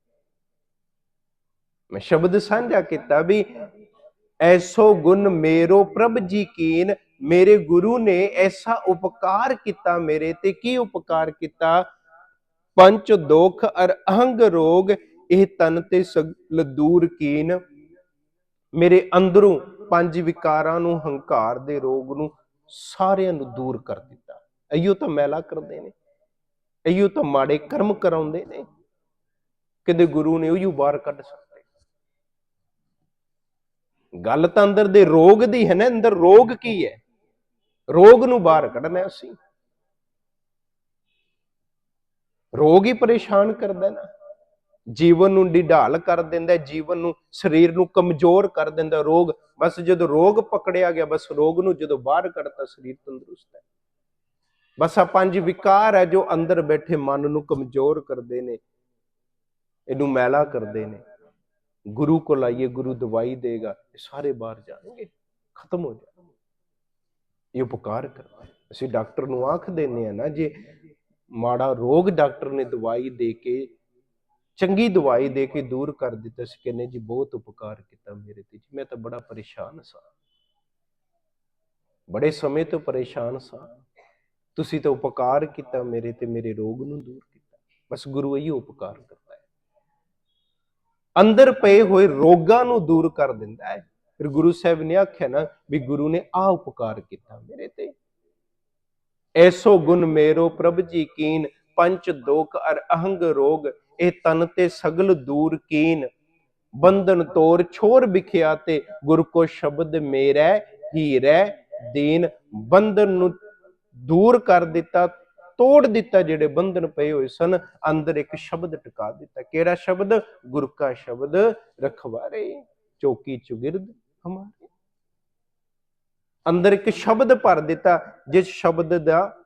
Speaker 1: ਮੈਂ ਸ਼ਬਦ ਸਾਂਝਾ ਕੀਤਾ ਵੀ ਐਸੋ ਗੁਣ ਮੇਰੋ ਪ੍ਰਭ ਜੀ ਕੀਨ, ਮੇਰੇ ਗੁਰੂ ਨੇ ਐਸਾ ਉਪਕਾਰ ਕੀਤਾ ਮੇਰੇ ਤੇ, ਕੀ ਉਪਕਾਰ ਕੀਤਾ? ਪੰਚ ਦੋਖ ਅਰ ਅਹੰਗ ਰੋਗ ਇਹ ਤਨ ਤੇ ਸਗਲ ਦੂਰ ਕੀਨ ਮੇਰੇ ਅੰਦਰੋਂ ਪੰਜ ਵਿਕਾਰਾਂ ਨੂੰ ਹੰਕਾਰ ਦੇ ਰੋਗ ਨੂੰ ਸਾਰਿਆਂ ਨੂੰ ਦੂਰ ਕਰ ਦਿੱਤਾ। ਅਈਓ ਤਾਂ ਮੈਲਾ ਕਰਦੇ ਨੇ। ਅਈਓ ਤਾਂ ਮਾੜੇ ਕਰਮ ਕਰਾਉਂਦੇ ਨੇ। ਕਿਤੇ ਗੁਰੂ ਨੇ ਉਹੀ ਬਾਹਰ ਕੱਢ ਸਕਦੇ ਗੱਲ ਤਾਂ ਅੰਦਰ ਦੇ ਰੋਗ ਦੀ ਹੈ ਨਾ, ਅੰਦਰ ਰੋਗ ਕੀ ਹੈ? ਰੋਗ ਨੂੰ ਬਾਹਰ ਕੱਢਣਾ ਅਸੀਂ। ਰੋਗ ਹੀ ਪਰੇਸ਼ਾਨ ਕਰਦਾ ਨਾ। ਜੀਵਨ ਨੂੰ ਢਿਢਾਲ ਕਰ ਦਿੰਦਾ, ਜੀਵਨ ਨੂੰ, ਸਰੀਰ ਨੂੰ ਕਮਜ਼ੋਰ ਕਰ ਦਿੰਦਾ ਰੋਗ। ਬਸ ਜਦੋਂ ਰੋਗ ਪਕੜਿਆ ਗਿਆ, ਬਸ ਰੋਗ ਨੂੰ ਜਦੋਂ ਬਾਹਰ ਕੱਢਤਾ, ਸਰੀਰ ਤੰਦਰੁਸਤ ਹੈ। ਬਸ ਆ ਪੰਜ ਵਿਕਾਰ ਹੈ ਜੋ ਅੰਦਰ ਬੈਠੇ ਮਨ ਨੂੰ ਕਮਜ਼ੋਰ ਕਰਦੇ ਨੇ। ਇਹਨੂੰ ਮੈਲਾ ਕਰਦੇ ਨੇ। ਗੁਰੂ ਕੋਲ ਆਈਏ, ਗੁਰੂ ਦਵਾਈ ਦੇਗਾ, ਇਹ ਸਾਰੇ ਬਾਹਰ ਜਾਣਗੇ, ਖਤਮ ਹੋ ਜਾਣਗੇ। ਇਹ ਉਪਕਾਰ ਕਰਦਾ ਅਸੀਂ ਡਾਕਟਰ ਨੂੰ ਆਖ ਦਿੰਨੇ ਆ ਨਾ, ਜੇ ਮਾੜਾ ਰੋਗ ਡਾਕਟਰ ਨੇ ਦਵਾਈ ਦੇ ਕੇ ਚੰਗੀ ਦਵਾਈ ਦੇ ਕੇ ਦੂਰ ਕਰ ਦਿੱਤਾ ਸੀ ਕਹਿੰਦੇ ਜੀ, ਬਹੁਤ ਉਪਕਾਰ ਕੀਤਾ ਮੇਰੇ ਤੇ ਜੀ। ਮੈਂ ਤਾਂ ਬੜਾ ਪਰੇਸ਼ਾਨ ਸਾਂ। ਬੜੇ ਸਮੇਂ ਤੋਂ ਪਰੇਸ਼ਾਨ ਸਾਂ। ਤੁਸੀਂ ਤਾਂ ਉਪਕਾਰ ਕੀਤਾ ਮੇਰੇ ਤੇ, ਮੇਰੇ ਰੋਗ ਨੂੰ ਦੂਰ ਕੀਤਾ। ਬਸ ਗੁਰੂ ਇਹੀ ਉਪਕਾਰ ਕਰਦਾ ਹੈ। ਅੰਦਰ ਪਏ ਹੋਏ ਰੋਗਾਂ ਨੂੰ ਦੂਰ ਕਰ ਦਿੰਦਾ ਹੈ। ਫਿਰ ਗੁਰੂ ਸਾਹਿਬ ਨੇ ਆਖਿਆ ਨਾ ਵੀ ਗੁਰੂ ਨੇ ਆ ਉਪਕਾਰ ਕੀਤਾ ਮੇਰੇ ਤੇ। ਐਸੋ ਗੁਣ ਮੇਰੋ ਪ੍ਰਭ ਜੀ ਕੀਨ ਪੰਚ ਦੋਖ ਅਰ ਅਹੰਗ ਰੋਗ ਇਹ ਤਨ ਤੇ ਸਗਲ ਦੂਰ ਕੀਨ। ਬੰਧਨ ਤੋਰ ਛੋਰ ਵਿਖਿਆ ਤੇ ਗੁਰ ਕੋ ਸ਼ਬਦ ਮੇਰਾ ਹੀਰੇ ਦੀਨ। ਬੰਧਨ ਨੂੰ ਦੂਰ ਕਰ ਦਿੱਤਾ, ਤੋੜ ਦਿੱਤਾ ਜਿਹੜੇ ਬੰਧਨ ਪਏ ਹੋਏ ਸਨ, ਅੰਦਰ ਇੱਕ ਸ਼ਬਦ ਟਿਕਾ ਦਿੱਤਾ। ਕਿਹੜਾ ਸ਼ਬਦ? ਗੁਰ ਕਾ ਸ਼ਬਦ ਰਖਵਾਰੇ, ਚੌਕੀ ਚੁਗਿਰਦ ਹਮਾਰੇ। ਅੰਦਰ ਇੱਕ ਸ਼ਬਦ ਭਰ ਦਿੱਤਾ, ਜਿਸ ਸ਼ਬਦ ਦਾ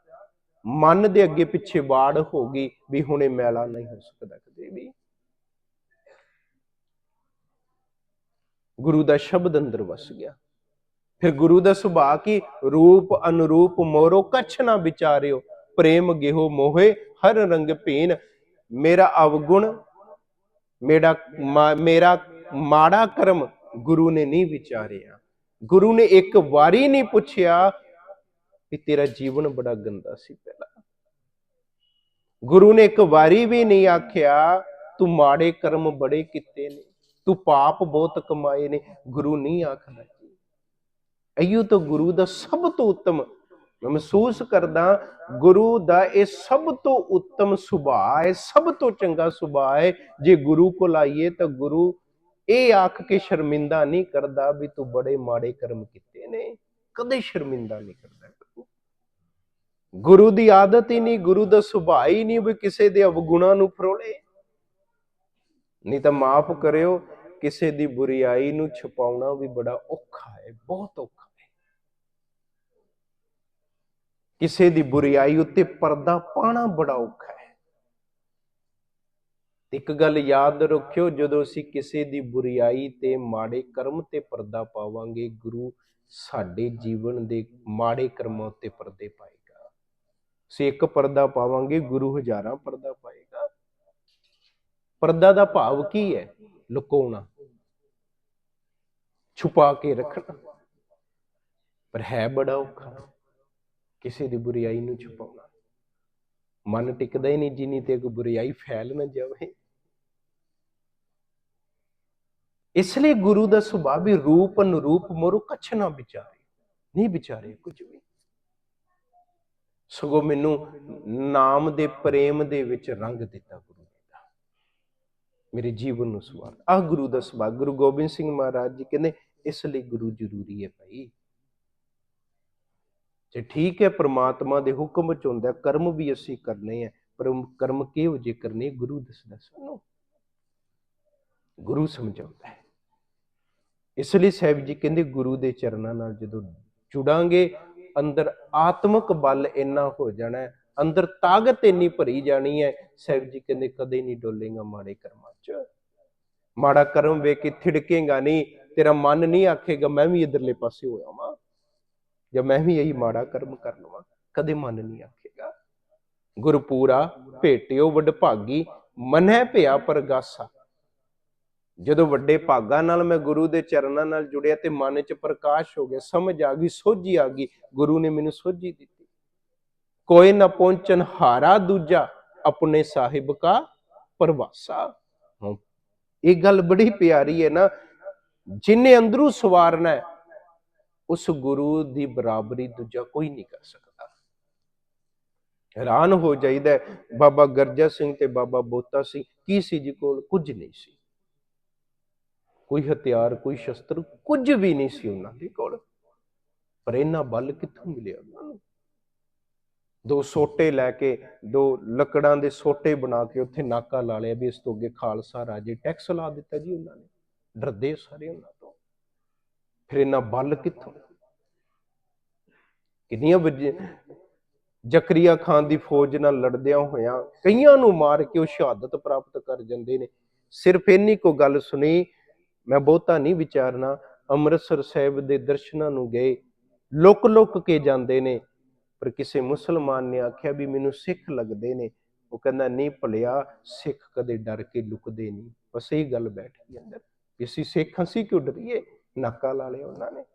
Speaker 1: ਮਨ ਦੇ ਅੱਗੇ ਪਿੱਛੇ ਬਾੜ ਹੋ ਗਈ ਵੀ ਹੁਣੇ ਮੈਲਾ ਨਹੀਂ ਹੋ ਸਕਦਾ ਕਦੇ ਵੀ। ਗੁਰੂ ਦਾ ਸ਼ਬਦ ਅੰਦਰ ਵਸ ਗਿਆ। ਫਿਰ ਗੁਰੂ ਦਾ ਸੁਭਾਅ ਕੀ? ਰੂਪ, ਅਨੁਰੂਪ ਮੋਰੋ ਕਛ ਨਾ ਵਿਚਾਰਿਓ। ਪ੍ਰੇਮ ਗਿਹੋ ਮੋਹੇ, ਹਰ ਰੰਗ ਭੀਨ। ਮੇਰਾ ਅਵਗੁਣ, ਮੇਰਾ ਮਾ- ਮੇਰਾ ਮਾੜਾ ਕਰਮ ਗੁਰੂ ਨੇ ਨਹੀਂ ਵਿਚਾਰਿਆ। ਗੁਰੂ ਨੇ ਇੱਕ ਵਾਰੀ ਨਹੀਂ ਪੁੱਛਿਆ ਵੀ ਤੇਰਾ ਜੀਵਨ ਬੜਾ ਗੰਦਾ ਸੀ ਪਹਿਲਾਂ। ਗੁਰੂ ਨੇ ਇੱਕ ਵਾਰੀ ਵੀ ਨਹੀਂ ਆਖਿਆ, ਤੂੰ ਮਾੜੇ ਕਰਮ ਬੜੇ ਕੀਤੇ ਨੇ, ਤੂੰ ਪਾਪ ਬਹੁਤ ਕਮਾਏ ਨੇ। ਗੁਰੂ ਨਹੀਂ ਆਖਦਾ ਅਈਓ ਤਾਂ ਗੁਰੂ ਦਾ ਸਭ ਤੋਂ ਉੱਤਮ ਮਹਿਸੂਸ ਕਰਦਾ, ਗੁਰੂ ਦਾ ਇਹ ਸਭ ਤੋਂ ਉੱਤਮ ਸੁਭਾਅ ਹੈ, ਸਭ ਤੋਂ ਚੰਗਾ ਸੁਭਾਅ ਹੈ। ਜੇ ਗੁਰੂ ਕੋਲ ਆਈਏ ਤਾਂ ਗੁਰੂ ਇਹ ਆਖ ਕੇ ਸ਼ਰਮਿੰਦਾ ਨਹੀਂ ਕਰਦਾ ਵੀ ਤੂੰ ਬੜੇ ਮਾੜੇ ਕਰਮ ਕੀਤੇ ਨੇ। ਕਦੇ ਸ਼ਰਮਿੰਦਾ ਨਹੀਂ ਕਰਦਾ। ਗੁਰੂ। ਦੀ ਆਦਤ ਹੀ ਨਹੀਂ, ਗੁਰੂ ਦਾ ਸੁਭਾਅ ਹੀ ਨਹੀਂ ਵੀ ਕਿਸੇ ਦੇ ਅਵਗੁਣਾਂ ਨੂੰ ਫਰੋਲੇ। ਨਹੀਂ ਤਾਂ ਮਾਫ ਕਰਿਓ, ਕਿਸੇ ਦੀ ਬੁਰੀਾਈ ਨੂੰ ਛੁਪਾਉਣਾ ਵੀ ਬੜਾ ਔਖਾ ਹੈ, ਬਹੁਤ ਔਖਾ ਹੈ। ਕਿਸੇ ਦੀ ਬੁਰੀਾਈ ਉੱਤੇ ਪਰਦਾ ਪਾਣਾ ਬੜਾ ਔਖਾ ਹੈ। ਇੱਕ ਗੱਲ ਯਾਦ ਰੱਖਿਓ, ਜਦੋਂ ਅਸੀਂ ਕਿਸੇ ਦੀ ਬੁਰੀਾਈ ਤੇ ਮਾੜੇ ਕਰਮ ਤੇ ਪਰਦਾ ਪਾਵਾਂਗੇ, ਗੁਰੂ ਸਾਡੇ ਜੀਵਨ ਦੇ ਮਾੜੇ ਕਰਮਾਂ ਉੱਤੇ ਪਰਦੇ ਪਾਏਗਾ। ਅਸੀਂ ਇੱਕ ਪਰਦਾ ਪਾਵਾਂਗੇ, ਗੁਰੂ ਹਜ਼ਾਰਾਂ ਪਰਦਾ ਪਾਏਗਾ। ਪਰਦਾ ਦਾ ਭਾਵ ਕੀ ਹੈ? ਲੁਕਾਉਣਾ। ਛੁਪਾ ਕੇ ਰੱਖਣਾ। ਪਰ ਹੈ ਬੜਾ ਔਖਾ ਕਿਸੇ ਦੀ ਬੁਰੀਾਈ ਨੂੰ ਛੁਪਾਉਣਾ। ਮਨ ਟਿਕਦਾ ਹੀ ਨਹੀਂ ਜਿੰਨੀ ਤੇ ਕੋਈ ਬੁਰੀਾਈ ਫੈਲ ਨਾ ਜਾਵੇ। ਇਸ ਲਈ ਗੁਰੂ ਦਾ ਸੁਭਾਅ ਵੀ ਰੂਪ ਅਨੁਰੂਪ ਮੋਰੂ ਕਛ ਨਾ ਵਿਚਾਰੇ। ਨਹੀਂ ਵਿਚਾਰੇ ਕੁਝ ਵੀ। ਸਗੋਂ ਮੈਨੂੰ ਨਾਮ ਦੇ ਪ੍ਰੇਮ ਦੇ ਵਿੱਚ ਰੰਗ ਦਿੱਤਾ ਗੁਰੂ ਜੀ ਦਾ। ਮੇਰੇ ਜੀਵਨ ਨੂੰ ਸਵਾਰ। ਆਹ ਗੁਰੂ ਦਾ ਸੁਭਾਅ, ਗੁਰੂ ਗੋਬਿੰਦ ਸਿੰਘ ਮਹਾਰਾਜ ਜੀ ਕਹਿੰਦੇ, ਇਸ ਲਈ ਗੁਰੂ ਜ਼ਰੂਰੀ ਹੈ ਭਾਈ। ਜੇ ਠੀਕ ਹੈ, ਪ੍ਰਮਾਤਮਾ ਦੇ ਹੁਕਮ ਚ ਹੁੰਦਾ, ਕਰਮ ਵੀ ਅਸੀਂ ਕਰਨੇ ਆ, ਪਰ ਕਰਮ ਕਿਹੋ ਜਿਹੇ ਕਰਨੇ, ਗੁਰੂ ਦੱਸਦਾ ਸਾਨੂੰ। ਗੁਰੂ ਸਮਝਾਉਂਦਾ ਹੈ। ਇਸ ਲਈ ਸਾਹਿਬ ਜੀ ਕਹਿੰਦੇ, ਗੁਰੂ ਦੇ ਚਰਨਾਂ ਨਾਲ ਜਦੋਂ ਜੁੜਾਂਗੇ ਅੰਦਰ ਆਤਮਿਕ ਬਲ ਇੰਨਾ ਹੋ ਜਾਣਾ ਹੈ, ਅੰਦਰ ਤਾਕਤ ਇੰਨੀ ਭਰੀ ਜਾਣੀ ਹੈ, ਸਾਹਿਬ ਜੀ ਕਹਿੰਦੇ ਕਦੇ ਨਹੀਂ ਡੋਲੇਗਾ ਮਾੜੇ ਕਰਮਾਂ 'ਚ। ਮਾੜਾ ਕਰਮ ਵੇਖ ਕੇ ਥਿੜਕੇਗਾ ਨਹੀਂ, ਤੇਰਾ ਮਨ ਨਹੀਂ ਆਖੇਗਾ ਮੈਂ ਵੀ ਇਧਰਲੇ ਪਾਸੇ ਹੋ ਜਾਵਾਂ ਜਾਂ ਮੈਂ ਵੀ ਇਹੀ ਮਾੜਾ ਕਰਮ ਕਰ ਲਵਾਂ, ਕਦੇ ਮਨ ਨਹੀਂ ਆਖੇਗਾ। ਗੁਰਪੂਰਾ ਭੇਟਿਓ ਵਡਭਾਗੀ ਮਨੈ ਭਿਆ ਪਰਗਾਸਾ। ਜਦੋਂ ਵੱਡੇ ਭਾਗਾਂ ਨਾਲ ਮੈਂ ਗੁਰੂ ਦੇ ਚਰਨਾਂ ਨਾਲ ਜੁੜਿਆ ਤੇ ਮਨ 'ਚ ਪ੍ਰਕਾਸ਼ ਹੋ ਗਿਆ, ਸਮਝ ਆ ਗਈ, ਸੋਝੀ ਆ ਗਈ, ਗੁਰੂ ਨੇ ਮੈਨੂੰ ਸੋਝੀ ਦਿੱਤੀ। ਕੋਈ ਨਾ ਪਹੁੰਚਨ ਹਾਰਾ ਦੂਜਾ, ਆਪਣੇ ਸਾਹਿਬ ਕਾ ਪਰਵਾਸਾ। ਇਹ ਗੱਲ ਬੜੀ ਪਿਆਰੀ ਹੈ ਨਾ, ਜਿਨੇ ਅੰਦਰੋਂ ਸਵਾਰਨਾ ਹੈ, ਉਸ ਗੁਰੂ ਦੀ ਬਰਾਬਰੀ ਦੂਜਾ ਕੋਈ ਨਹੀਂ ਕਰ ਸਕਦਾ। ਹੈਰਾਨ ਹੋ ਜਾਈਦਾ ਬਾਬਾ ਗਰਜਾ ਸਿੰਘ ਤੇ ਬਾਬਾ ਬੋਤਾ ਸਿੰਘ ਕੀ ਸੀ ਜੀ ਕੋਲ? ਕੁਝ ਨਹੀਂ ਸੀ। ਕੋਈ ਹਥਿਆਰ, ਕੋਈ ਸ਼ਸਤਰ ਕੁਝ ਵੀ ਨਹੀਂ ਸੀ ਉਹਨਾਂ ਦੇ ਕੋਲ। ਪਰ ਇਹਨਾਂ ਬਲ ਕਿੱਥੋਂ ਮਿਲਿਆ ਉਹਨਾਂ ਨੂੰ? ਦੋ ਸੋਟੇ ਲੈ ਕੇ, ਦੋ ਲੱਕੜਾਂ ਦੇ ਸੋਟੇ ਬਣਾ ਕੇ ਉੱਥੇ ਨਾਕਾ ਲਾ ਲਿਆ ਵੀ ਇਸ ਤੋਂ ਅੱਗੇ ਖਾਲਸਾ ਰਾਜੇ ਟੈਕਸ ਲਾ ਦਿੱਤਾ ਜੀ ਉਹਨਾਂ ਨੇ। ਡਰਦੇ ਸਾਰੇ ਉਹਨਾਂ ਤੋਂ। ਫਿਰ ਇਹਨਾਂ ਬਲ ਕਿੱਥੋਂ? ਕਿੰਨੀਆਂ ਵਜ- ਜ਼ਕਰੀਆ ਖਾਨ ਦੀ ਫੌਜ ਨਾਲ ਲੜਦਿਆਂ ਹੋਇਆਂ ਕਈਆਂ ਨੂੰ ਮਾਰ ਕੇ ਉਹ ਸ਼ਹਾਦਤ ਪ੍ਰਾਪਤ ਕਰ ਜਾਂਦੇ ਨੇ। ਸਿਰਫ ਇੰਨੀ ਕੋ ਗੱਲ ਸੁਣੀ ਮੈਂ ਬਹੁਤਾ ਨਹੀਂ ਵਿਚਾਰਨਾ, ਅੰਮ੍ਰਿਤਸਰ ਸਾਹਿਬ ਦੇ ਦਰਸ਼ਨਾਂ ਨੂੰ ਗਏ। ਲੁਕ ਲੁਕ ਕੇ ਜਾਂਦੇ ਨੇ, ਪਰ ਕਿਸੇ ਮੁਸਲਮਾਨ ਨੇ ਆਖਿਆ ਵੀ ਮੈਨੂੰ ਸਿੱਖ ਲੱਗਦੇ ਨੇ। ਉਹ ਕਹਿੰਦਾ, ਨਹੀਂ ਭਲਿਆ, ਸਿੱਖ ਕਦੇ ਡਰ ਕੇ ਲੁਕਦੇ ਨਹੀਂ। ਬਸ ਇਹ ਗੱਲ ਬੈਠ ਗਈ ਅੰਦਰ। ਵੀ ਅਸੀਂ ਸਿੱਖ, ਅਸੀਂ ਕਿਉਂ ਡਰੀਏ? ਨਾਕਾ ਲਾ ਲਿਆ ਉਹਨਾਂ ਨੇ।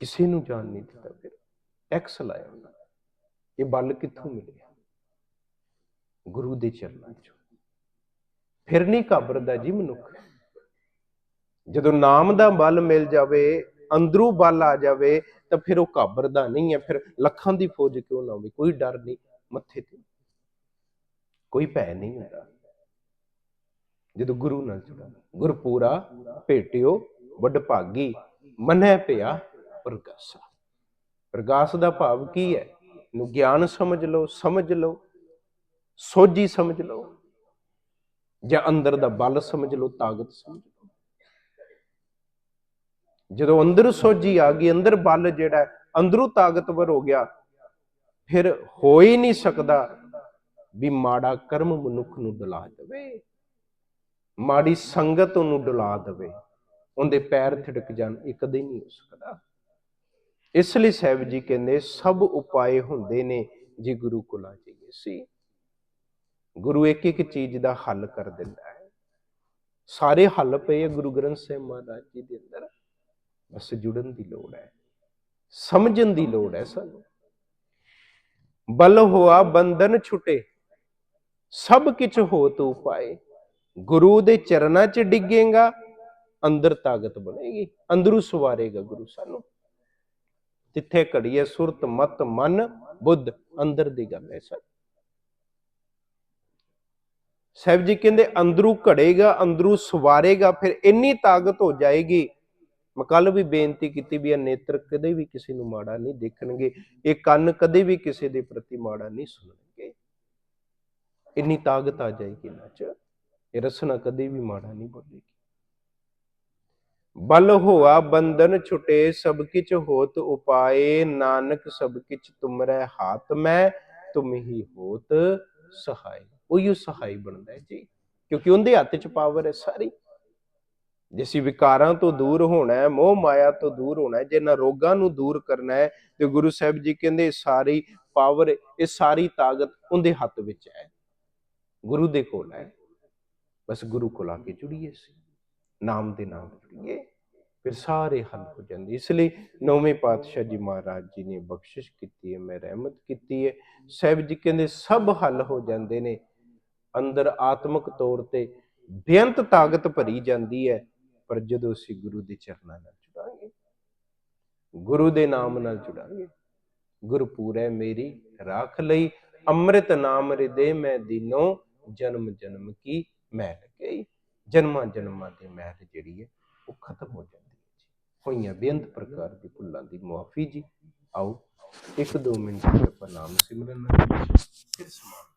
Speaker 1: ਕਿਸੇ ਨੂੰ ਜਾਣ ਨਹੀਂ ਦਿੱਤਾ ਫਿਰ। ਐਕਸ ਲਾਇਆ ਉਹਨਾਂ ਨੇ। ਇਹ ਬਲ ਕਿੱਥੋਂ ਮਿਲਿਆ? ਗੁਰੂ ਦੇ ਚਰਨਾਂ ਚੋਂ। ਫਿਰ ਨਹੀਂ ਘਾਬਰਦਾ ਜੀ ਮਨੁੱਖ। ਜਦੋਂ ਨਾਮ ਦਾ ਬਲ ਮਿਲ ਜਾਵੇ, ਅੰਦਰੋਂ ਬਲ ਆ ਜਾਵੇ, ਤਾਂ ਫਿਰ ਉਹ ਘਾਬਰਦਾ ਨਹੀਂ ਹੈ। ਫਿਰ ਲੱਖਾਂ ਦੀ ਫੌਜ ਕਿਉਂ ਨਾ ਹੋਵੇ? ਕੋਈ ਡਰ ਨਹੀਂ ਮੱਥੇ ਤੇ। ਕੋਈ ਭੈ ਨਹੀਂ ਹੁੰਦਾ। ਜਦੋਂ ਗੁਰੂ ਨਾਲ ਜੁੜਾ, ਗੁਰਪੂਰਾ ਭੇਟਿਓ ਵੱਡ ਭਾਗੀ ਮਨੈ ਪਿਆ ਪ੍ਰਗਾਸਾ। ਪ੍ਰਗਾਸ ਦਾ ਭਾਵ ਕੀ ਹੈ? ਨੂੰ ਗਿਆਨ ਸਮਝ ਲਓ ਸਮਝ ਲਓ, ਸੋਝੀ ਸਮਝ ਲਓ। ਜਾਂ ਅੰਦਰ ਦਾ ਬਲ ਸਮਝ ਲਓ, ਤਾਕਤ ਸਮਝ ਲਓ। ਜਦੋਂ ਅੰਦਰ ਸੋਝੀ ਆ ਗਈ, ਅੰਦਰ ਬਲ ਜਿਹੜਾ ਅੰਦਰੋਂ ਤਾਕਤਵਰ ਹੋ ਗਿਆ, ਫਿਰ ਹੋ ਹੀ ਨਹੀਂ ਸਕਦਾ ਵੀ ਮਾੜਾ ਕਰਮ ਮਨੁੱਖ ਨੂੰ ਡੁਲਾ ਦੇਵੇ। ਮਾੜੀ ਸੰਗਤ ਉਹਨੂੰ ਡੁਲਾ ਦੇਵੇ। ਉਹਦੇ ਪੈਰ ਥਿੜਕ ਜਾਣ, ਇਹ ਕਦੇ ਨਹੀਂ ਹੋ ਸਕਦਾ। ਇਸ ਲਈ ਸਾਹਿਬ ਜੀ ਕਹਿੰਦੇ, ਸਭ ਉਪਾਏ ਹੁੰਦੇ ਨੇ ਜੇ ਗੁਰੂ ਕੋਲ ਆ ਜਾਈਏ। ਸੀ ਗੁਰੂ ਇੱਕ ਇੱਕ ਚੀਜ਼ ਦਾ ਹੱਲ ਕਰ ਦਿੰਦਾ ਹੈ। ਸਾਰੇ ਹੱਲ ਪਏ ਆ ਗੁਰੂ ਗ੍ਰੰਥ ਸਾਹਿਬ ਮਹਾਰਾਜ ਜੀ ਦੇ ਅੰਦਰ। ਬਸ ਜੁੜਨ ਦੀ ਲੋੜ ਹੈ, ਸਮਝਣ ਦੀ ਲੋੜ ਹੈ ਸਾਨੂੰ। ਬਲ ਹੋਆ ਬੰਧਨ ਛੁਟੇ, ਸਭ ਕਿਛ ਹੋ ਤੂੰ ਪਾਏ। ਗੁਰੂ ਦੇ ਚਰਨਾਂ 'ਚ ਡਿੱਗੇਗਾ, ਅੰਦਰ ਤਾਕਤ ਬਣੇਗੀ, ਅੰਦਰੂ ਸਵਾਰੇਗਾ ਗੁਰੂ ਸਾਨੂੰ। ਜਿੱਥੇ ਘੜੀਏ ਸੁਰਤ ਮਤ ਮਨ ਬੁੱਧ ਅੰਦਰ ਦੀ ਗੱਲ ਹੈ ਸਰ। ਸਾਹਿਬ ਜੀ ਕਹਿੰਦੇ, ਅੰਦਰੂ ਘੜੇਗਾ, ਅੰਦਰੂ ਸਵਾਰੇਗਾ, ਫਿਰ ਇੰਨੀ ਤਾਕਤ ਹੋ ਜਾਏਗੀ। ਮੈਂ ਕੱਲ ਵੀ ਬੇਨਤੀ ਕੀਤੀ ਵੀ ਇਹ ਨੇਤਰ ਕਦੇ ਵੀ ਕਿਸੇ ਨੂੰ ਮਾੜਾ ਨਹੀਂ ਦੇਖਣਗੇ, ਇਹ ਕੰਨ ਕਦੇ ਵੀ ਕਿਸੇ ਦੇ ਪ੍ਰਤੀ ਮਾੜਾ ਨਹੀਂ ਸੁਣਨਗੇ। ਇੰਨੀ ਤਾਕਤ ਆ ਜਾਏਗੀ ਇਹਨਾਂ 'ਚ, ਇਹ ਰਸਨਾ ਕਦੇ ਵੀ ਮਾੜਾ ਨਹੀਂ ਬੋਲੇਗੀ। ਬਲ ਹੋਆ ਬੰਧਨ ਛੁਟੇ, ਸਭ ਕਿਛ ਹੋਤ ਉਪਾਏ, ਨਾਨਕ ਸਭ ਕਿਛ ਤੁਮਰੇ ਹਾਥ ਮੈਂ, ਤੁਮ ਹੀ ਹੋਤ ਸਹਾਈ ਉਹੀ ਸਹਾਈ ਬਣਦਾ ਹੈ ਜੀ। ਕਿਉਂਕਿ ਉਹਦੇ ਹੱਥ 'ਚ ਪਾਵਰ ਹੈ ਸਾਰੀ। ਜੇ ਅਸੀਂ ਵਿਕਾਰਾਂ ਤੋਂ ਦੂਰ ਹੋਣਾ ਹੈ, ਮੋਹ ਮਾਇਆ ਤੋਂ ਦੂਰ ਹੋਣਾ ਹੈ, ਜੇ ਨਾ ਰੋਗਾਂ ਨੂੰ ਦੂਰ ਕਰਨਾ ਹੈ, ਤੇ ਗੁਰੂ ਸਾਹਿਬ ਜੀ ਕਹਿੰਦੇ ਸਾਰੀ ਪਾਵਰ ਇਹ ਸਾਰੀ ਤਾਕਤ ਉਹਦੇ ਹੱਥ ਵਿੱਚ ਹੈ। ਗੁਰੂ ਦੇ ਕੋਲ ਹੈ। ਬਸ ਗੁਰੂ ਕੋਲ ਆ ਕੇ ਜੁੜੀਏ ਸੀ ਨਾਮ ਦੇ ਨਾਮ ਜੁੜੀਏ। ਫਿਰ ਸਾਰੇ ਹੱਲ ਹੋ ਜਾਂਦੇ। ਇਸ ਲਈ ਨੌਵੇਂ ਪਾਤਸ਼ਾਹ ਜੀ ਮਹਾਰਾਜ ਜੀ ਨੇ ਬਖਸ਼ਿਸ਼ ਕੀਤੀ ਹੈ, ਮੈਂ ਰਹਿਮਤ ਕੀਤੀ ਹੈ। ਸਾਹਿਬ ਜੀ ਕਹਿੰਦੇ ਸਭ ਹੱਲ ਹੋ ਜਾਂਦੇ ਨੇ। ਅੰਦਰ ਆਤਮਿਕ ਤੌਰ ਤੇ ਬੇਅੰਤ ਤਾਕਤ ਭਰੀ ਜਾਂਦੀ ਹੈ, ਪਰ ਜਦੋਂ ਅਸੀਂ ਗੁਰੂ ਦੇ ਚਰਨਾਂ ਨਾਲ ਜੁੜਾਂਗੇ, ਗੁਰੂ ਦੇ ਨਾਮ ਨਾਲ ਜੁੜਾਂਗੇ, ਗੁਰਪੂਰੈ ਮੇਰੀ ਰਾਖ ਲਈ, ਅੰਮ੍ਰਿਤ ਨਾਮ ਹਿਰਦੇ ਮੈਂ ਦੀਨੋ ਜਨਮ ਜਨਮ ਕੀ ਮਹਿਲ ਗਈ ਜਨਮਾਂ ਜਨਮਾਂ ਦੀ ਮਹਿਲ ਜਿਹੜੀ ਹੈ, ਉਹ ਖਤਮ ਹੋ ਜਾਂਦੀ ਹੈ ਜੀ। ਹੋਈਆਂ ਬੇਅੰਤ ਪ੍ਰਕਾਰ ਦੀ ਭੁੱਲਾਂ ਦੀ ਮੁਆਫੀ ਜੀ, ਆਓ ਇੱਕ ਦੋ ਮਿੰਟ ਆਪਾਂ ਨਾਮ ਸਿਮਰਨ ਨਾਲ ਫਿਰ ਸਮਾਪਤ